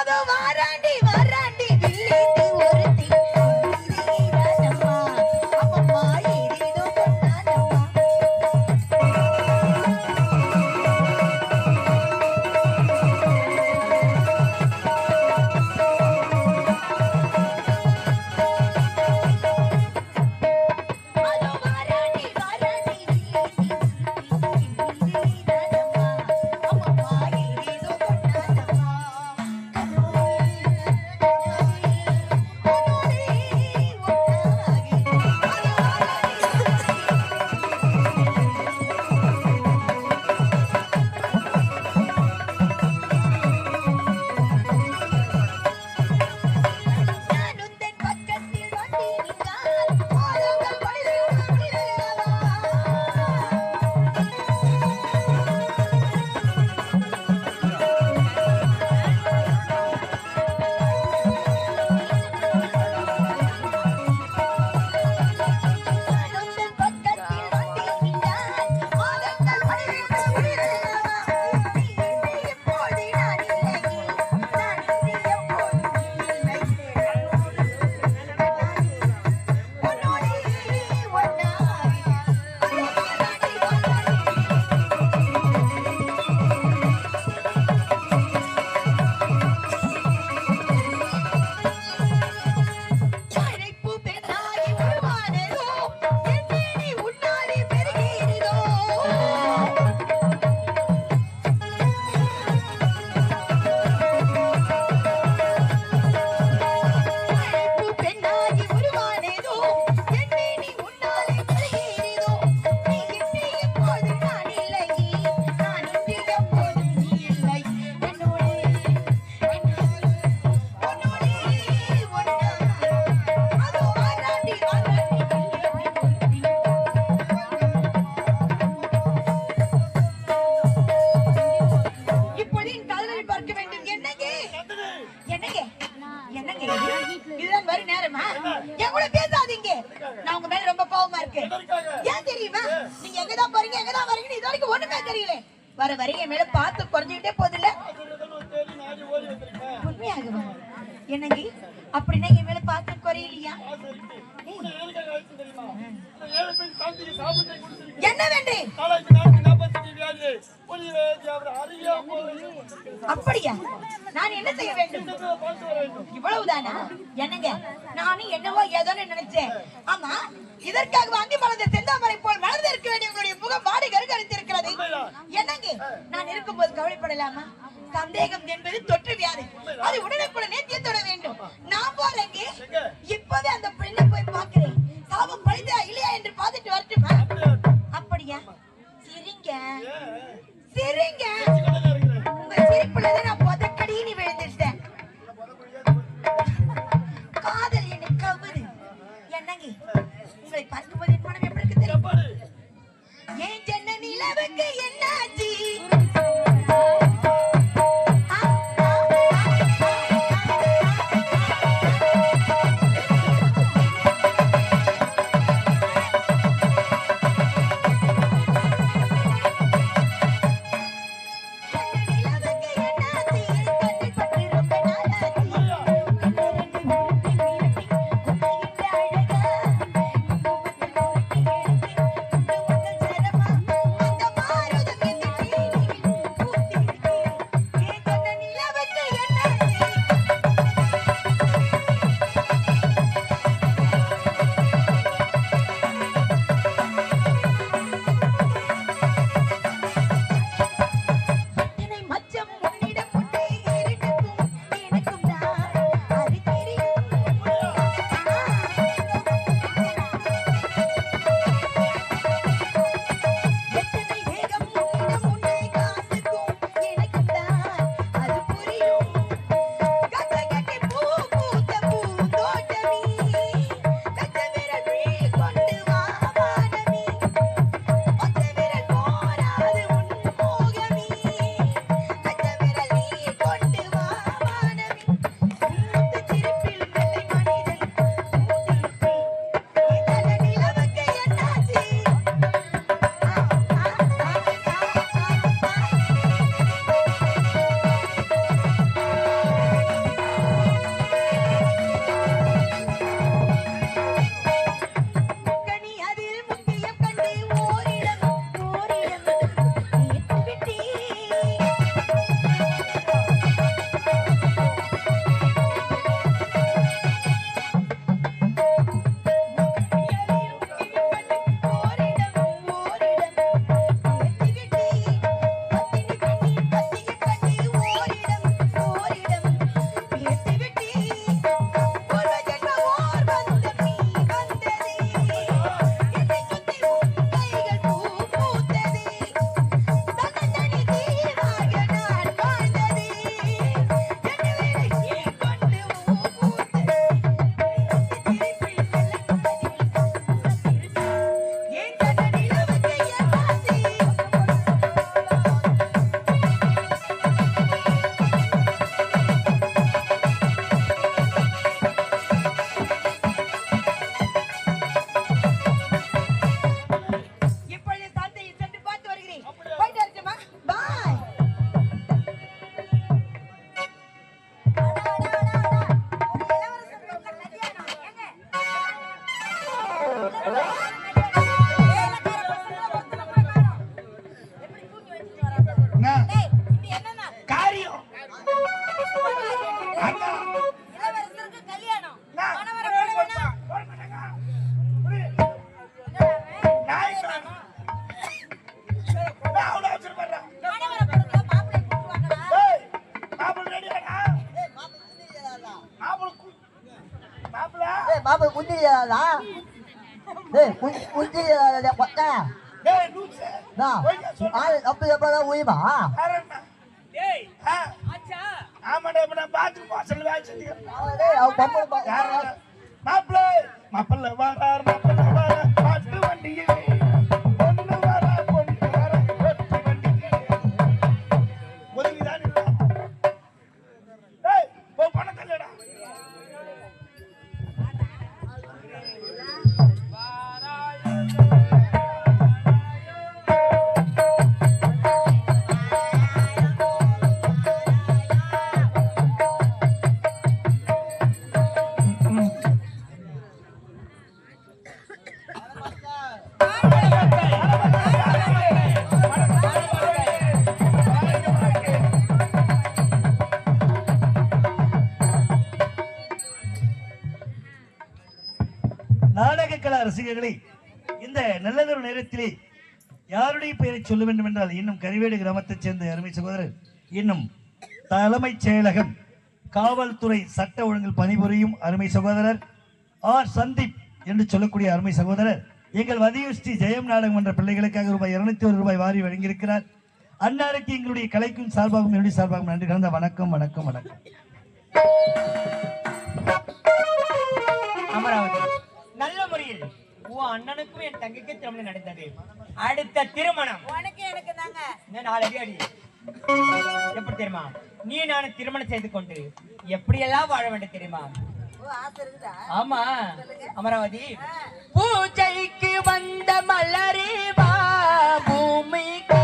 అదో వారండి వారండి எங்கதான் போறீங்க? எங்கதான் வரீங்க இது வரைக்கும் ஒண்ணுமே தெரியல. வர வரைய மேல பார்த்து குறைஞ்சுக்கிட்டே போதில்ல உண்மையாகவா? என்னங்க? அப்படின்னா என் மேல பார்த்து குறையிலையா? அப்படியா? நான் என்ன செய்ய வேண்டும்? இவ்வளவுதானா? என்னங்க? நானும் என்னவோ ஏதோ நினைச்சேன். ஆமா இதற்காக அந்தி மலர்ந்த செந்தாமரை போல் மலர்ந்து இருக்க வேண்டிய உங்களுடைய முகம் பாடி கருகரித்திருக்கிறது என்னங்க? நான் இருக்கும்போது கவலைப்படலாமா? சந்தேகம் என்பது தொற்று வியாதி. அது உடனுக்குடனே தீர்த்தோட வேண்டும். நான் போறேங்க இப்பவே அந்த பெண்ணை போய் பாக்குறேன் சாபம் பழுதா இல்லையா என்று பார்த்துட்டு வரட்டுமா? அப்படியா? சரிங்க. சரிங்க. 一百 சொல்ல வேண்டும் என்றால் இன்னும் கரிவேடு கிராமத்தைச் சேர்ந்த அருமை சகோதரர் இன்னும் தலைமைச் செயலகம் காவல்துறை சட்ட ஒழுங்கில் பணிபுரியும் அருமை சகோதரர் ஆர். சந்தீப் என்று சொல்லக்கூடிய அருமை சகோதரர். எங்கள் வதியூர் ஸ்ரீ ஜெயம் நாடகம் என்ற பிள்ளைகளுக்காக ரூபாய் இருநூத்தி ஒரு ரூபாய் வாரி வழங்கியிருக்கிறார். அன்னாருக்கு எங்களுடைய கலைக்கும் சார்பாகவும் என்னுடைய சார்பாகவும் நன்றி. கலந்த வணக்கம் வணக்கம் வணக்கம். அமராவதி. நல்ல முறையில் உன் அண்ணனுக்கும் என் தங்கைக்கு திருமணம் நடந்தது. அடுத்த திருமணம். எப்படி தெரியுமா? நீ நானும் திருமணம் செய்து கொண்டு எப்படி எல்லாம் வாழ வேண்டும் தெரியுமா? ஆமா. அமராவதி. பூஜைக்கு வந்த மலரே பூமிக்கு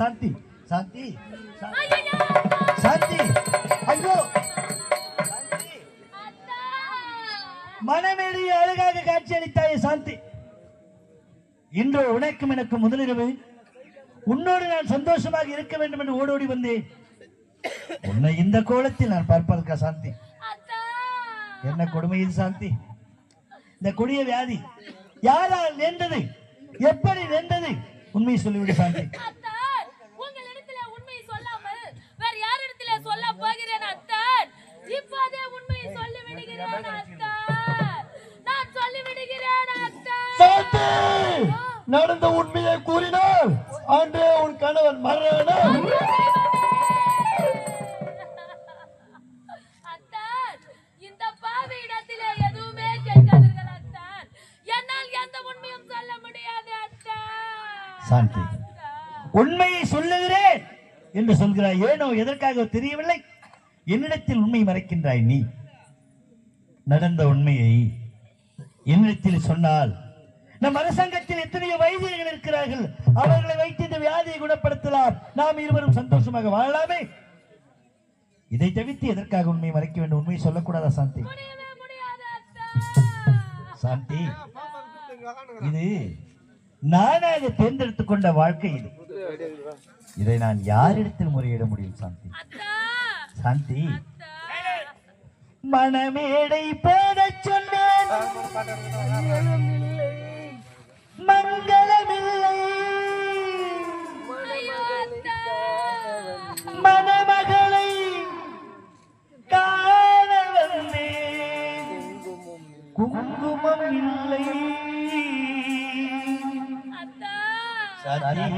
சாந்தி சாந்தி சாந்தி. ஐயோ. மனமேடையை அழகாக காட்சியளித்தாயே சாந்தி. இன்று உனக்கும் எனக்கு முதலிரவு. உன்னோடு நான் சந்தோஷமாக இருக்க வேண்டும் என்று ஓடோடி வந்தேன். உன்னை இந்த கோலத்தில் நான் பார்ப்பதற்கா சாந்தி? என்ன கொடுமையில் சாந்தி? இந்த கொடிய வியாதி. யாரால் நேர்ந்தது எப்படி நேர்ந்தது உண்மையை சொல்லிவிடு சாந்தி. நடந்த உண்மையை கூறினால் அன்றே உன் கணவன் மரணம். சாந்தி. உண்மையை சொல்லுகிறேன் என்று சொல்கிறாய். ஏனோ எதற்காக தெரியவில்லை. என்னிடத்தில் உண்மை மறைக்கின்றாய் நீ. நடந்த உண்மையை என்னிடத்தில் சொன்னால் நம் அரசாங்கத்தில் எத்தனையோ வைத்தியர்கள் இருக்கிறார்கள். அவர்களை வைத்து இந்த வியாதியை குணப்படுத்தலாம். நாம் இருவரும் சந்தோஷமாக வாழலாமே. இதை தவிர்த்து எதற்காக உண்மை மறைக்க வேண்டும்? உண்மையை சொல்லக்கூடாதா சாந்தி? சாந்தி இது நானாக தேர்ந்தெடுத்துக் கொண்ட வாழ்க்கை இது. இதை. நான் யாரிடத்தில் முறையிட முடியும் சாந்தி? சாந்தி மணமேடை போடச் சொன்னேன். மங்களமில்லை. மணமகளை காண வந்தேன். குங்குமம் இல்லை. அத்தான்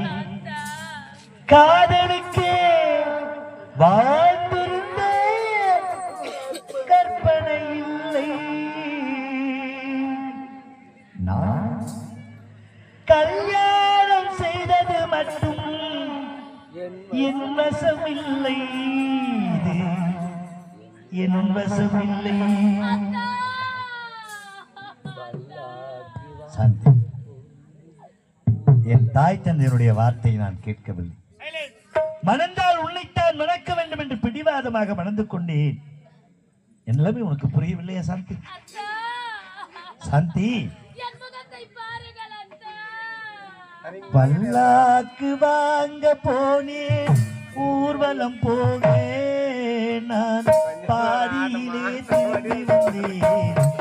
நான் கேட்கவில்லை. மணந்தால் உன்னைத்தான் மணக்க வேண்டும் என்று பிடிவாதமாக மணந்து கொண்டேன். என் நிலைமை உனக்கு புரியவில்லையா சாந்தி? சாந்தி! பல்லாக்கு வாங்க போனேன் ஊர்வலம் போக நான். பாதியிலே திரும்பி வந்தேன்.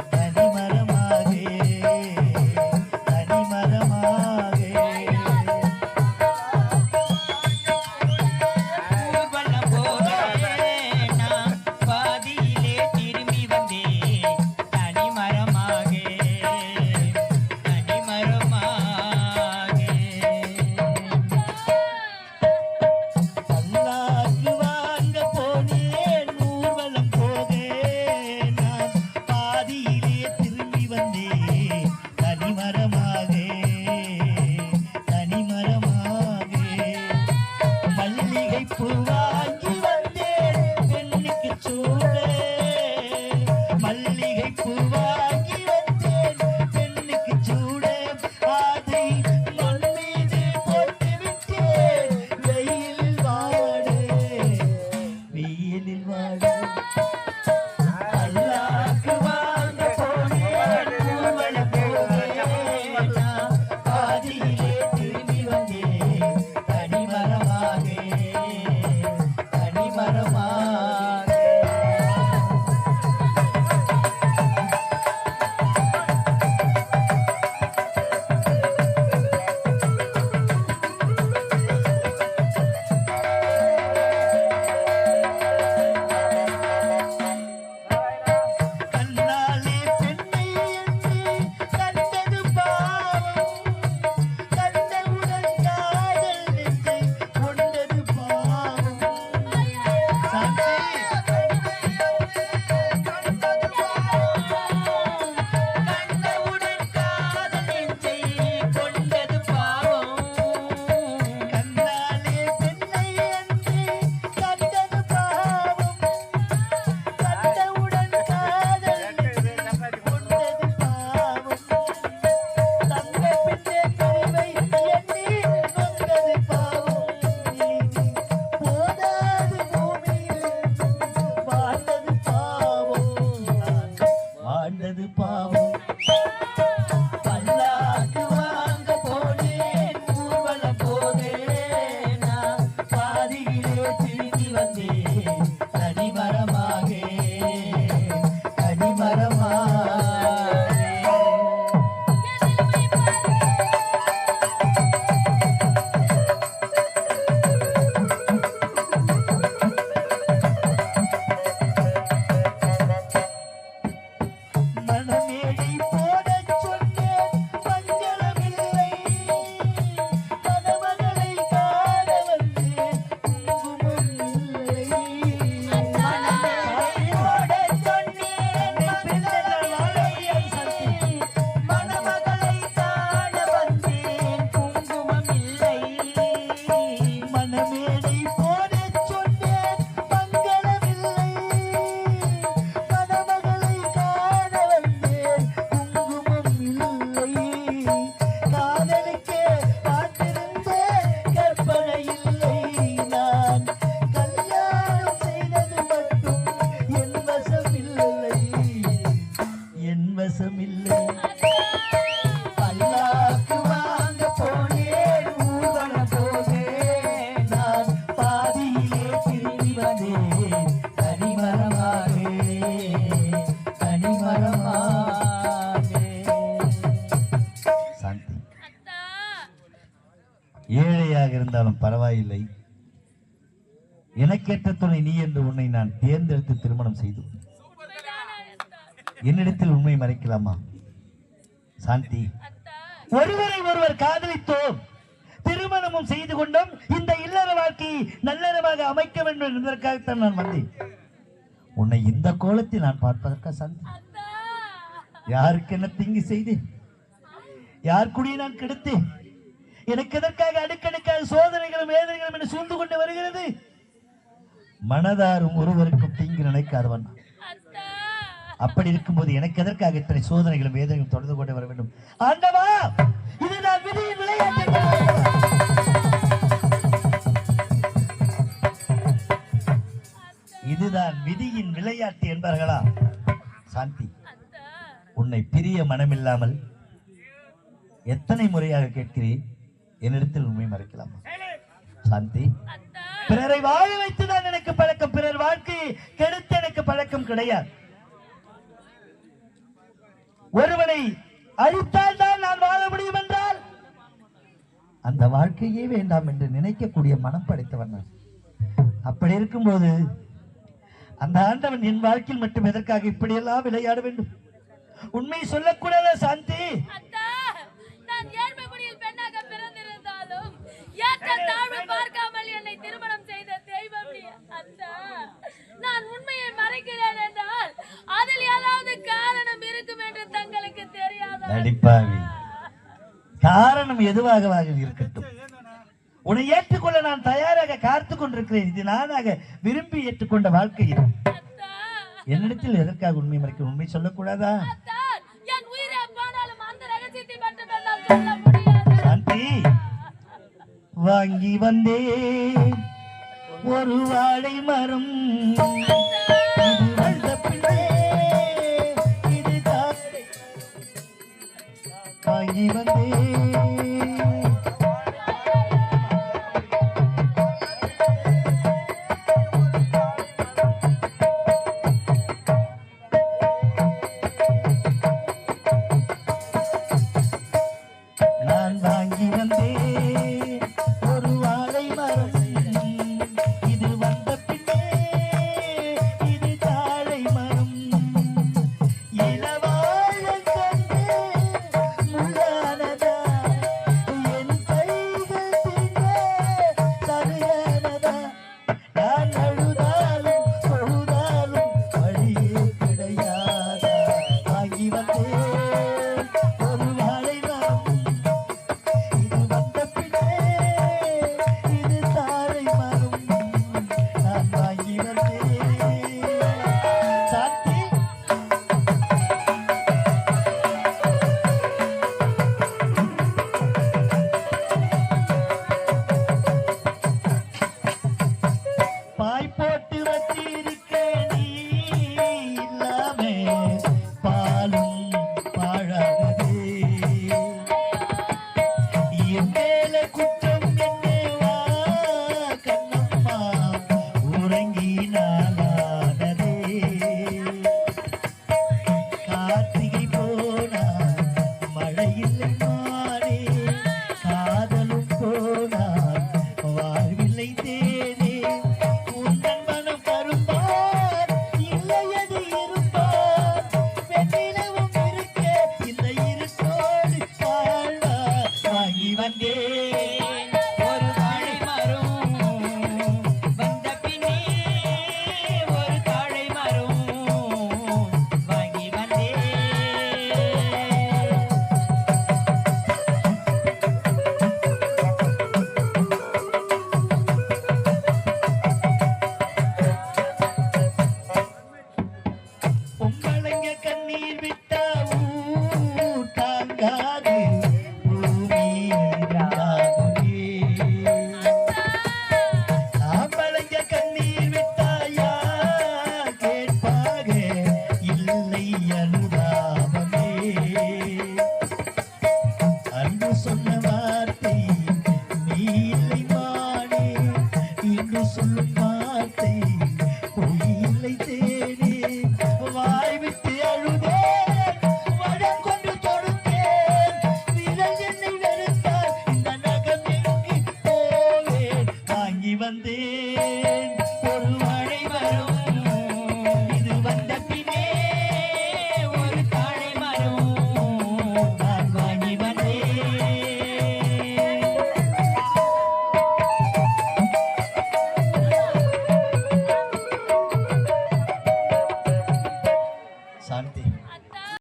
ஏழையாக இருந்தாலும் பரவாயில்லை. எனக்கேற்ற துணை நீ என்று உன்னை நான் தேர்ந்தெடுத்து திருமணம் செய்து என்னிடத்தில் உண்மை மறைக்கலாமா? சாந்தி. ஒருவரை ஒருவர் காதலித்தோம். திருமணமும் செய்து கொண்டோம் இந்த இல்லற வாழ்க்கையை நல்லறமாக அமைக்க வேண்டும் என்பதற்காகத்தான் நான் வந்தேன். உன்னை இந்த கோலத்தில் நான் பார்ப்பதற்காக சாந்தி. யாருக்கு என்ன தீங்கு செய்தேன்? யார் குடியை நான் கெடுத்தேன்? எனக்கு எதற்காக அடுக்கடுக்காக சோதனைகளும் வேதனைகளும் என்று சூழ்ந்து கொண்டு வருகிறது? மனதாரும் ஒருவருக்கும் தீங்கு நினைக்காதவன். அப்படி இருக்கும்போது எனக்கு எதற்காக இத்தனை சோதனைகளும் வேதனைகளும் தொடர்ந்து கொண்டு வர வேண்டும்? ஆண்டவா! இதுதான் விதியின் விளையாட்டு என்பார்களா? சாந்தி. உன்னை பிரிய மனமில்லாமல் எத்தனை முறையாக கேட்கிறேன்? என்னிடத்தில் உண்மை மறைக்கலாமா? சாந்தி. பிறரை வாழ வைத்துதான் எனக்கு பழக்கம். பிறர் வாழ்க்கையை கெடுத்து எனக்கு பழக்கம் கிடையாது. ஒருவனை அழித்தால் தான் நான் வாழ முடியும் என்றால் அந்த வாழ்க்கையே வேண்டாம் என்று நினைக்கக்கூடிய மனம் படைத்தவன் நான். அப்படி இருக்கும்போது அந்த ஆண்டவன் என் வாழ்க்கையில் மட்டும் எதற்காக இப்படியெல்லாம் விளையாட வேண்டும்? உண்மை சொல்லக்கூடாதா சாந்தி? அத்தா நான் உண்மையை மறைக்கிறேன் என்றால் அதில் ஏதாவது காரணம் இருக்கும் என்று தங்களுக்கு தெரியாதா? காரணம் எதுவாக உன்னை ஏற்றுக்கொள்ள நான் தயாராக காத்து கொண்டிருக்கிறேன் இது நானாக விரும்பி ஏற்றுக்கொண்ட வாழ்க்கை என்னிடத்தில் எதற்காக உண்மை மறைக்க உண்மை சொல்லக்கூடாதா? சாந்தி வாங்கி வந்தேன். ஒரு வாழை மரம். வாங்கி வந்தேன்.